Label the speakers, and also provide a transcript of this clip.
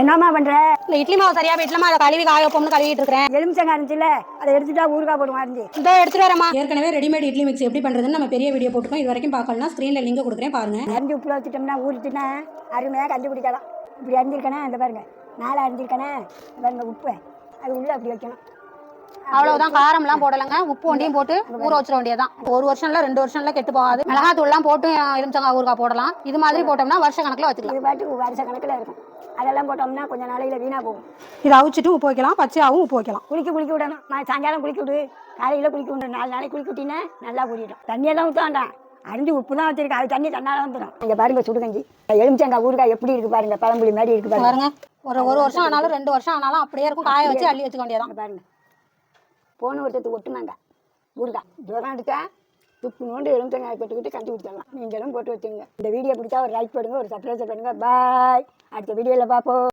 Speaker 1: என்னம்மா பண்ற?
Speaker 2: இல்ல இட்லி மாவு சரியா போயிட்டுலமா அதை கழுவி காய வைப்போம்னு கழுவிட்டு இருக்கிறேன்.
Speaker 1: எலுமிச்சங்காய் இருந்துச்சுல அதை எடுத்துட்டா ஊறுகாய் போடுமா இருந்து
Speaker 2: இதோ எடுத்துட்டு வரேம்மா. ஏற்கனவே ரெடிமேட் இட்லி மிக்ஸ் எப்படி பண்றதுன்னு நம்ம பெரிய வீடியோ போட்டுக்கோம் இது வரைக்கும் பார்க்கலாம் ஸ்க்ரீன்ல லிங்க் கொடுக்குறேன் பாருங்க.
Speaker 1: அரிஞ்சு உப்புல வச்சுட்டோம்னா ஊறிட்டுனா அருமையாக கண்டுபிடிக்கலாம் இப்படி அரிஞ்சிருக்கனே இந்த பாருங்க. நாலு அரிஞ்சிருக்கனே பாருங்க உப்பு. அது உள்ள அப்படி வைக்கணும்.
Speaker 2: அவ்வளவுதான் காரம்லாம் போடலைங்க. உப்பு ஒண்டியும் போட்டு ஊற வச்சிட வேண்டியதான் ஒரு வருஷம்ல ரெண்டு வருஷம்ல கெட்டு போகாது. மிளகாத்தூள்லாம் போட்டு எலுமிச்சங்காய் ஊறுகாய் போடலாம். இது மாதிரி போட்டோம்னா வருஷ கணக்குல வச்சுக்கலாம்.
Speaker 1: இது பாட்டுக்கு வருஷ கணக்கில் இருக்கும். அதெல்லாம் போட்டோம்னா கொஞ்சம் நாளையில் வீணாக போகும்.
Speaker 2: இதை அவிச்சிட்டு உப்பு வைக்கலாம். பச்சையாவும் உப்பு வைக்கலாம்.
Speaker 1: குளிக்க குளிக்க விடணும். நான் சாயங்காலம் குளிக்க விடு. காலையில் குளிக்க விடணும் நாலு நாளைக்கு குளிக்க விட்டீங்கன்னா நல்லா ஊறிடும். தண்ணியெல்லாம் ஊற்ற வேண்டாம் அரிஞ்சு உப்பு தான் வச்சிருக்கேன் அது தண்ணி தன்னால வந்துடும் இங்கே பாருங்க சுடுகஞ்சி. எலுமிச்சங்காய் ஊறுகாய் எப்படி இருக்கு பாருங்க. பழம்புளி மாதிரி இருக்கு பாருங்க.
Speaker 2: ஒரு ஒரு வருஷம் ஆனாலும் ரெண்டு வருஷம் ஆனாலும் அப்படியே இருக்கும். காய வச்சு அள்ளி வச்சுக்க வேண்டியதான்
Speaker 1: பாருங்க. போன வருஷத்துக்கு ஒட்டுனாங்க. ஊறுகாய் ஜுரம் அடிச்சா துப்பு நோண்டு எலுமிச்சங்காய் போட்டுக்கிட்டு கஞ்சி குடிச்சிடலாம் நீங்களும் போட்டு வச்சுங்க இந்த வீடியோ பிடிச்சா ஒரு லைக் பண்ணுங்க ஒரு சப்ஸ்கிரைப் பண்ணுங்க. பாய் அடுத்த வீடியோவில் பார்ப்போம்.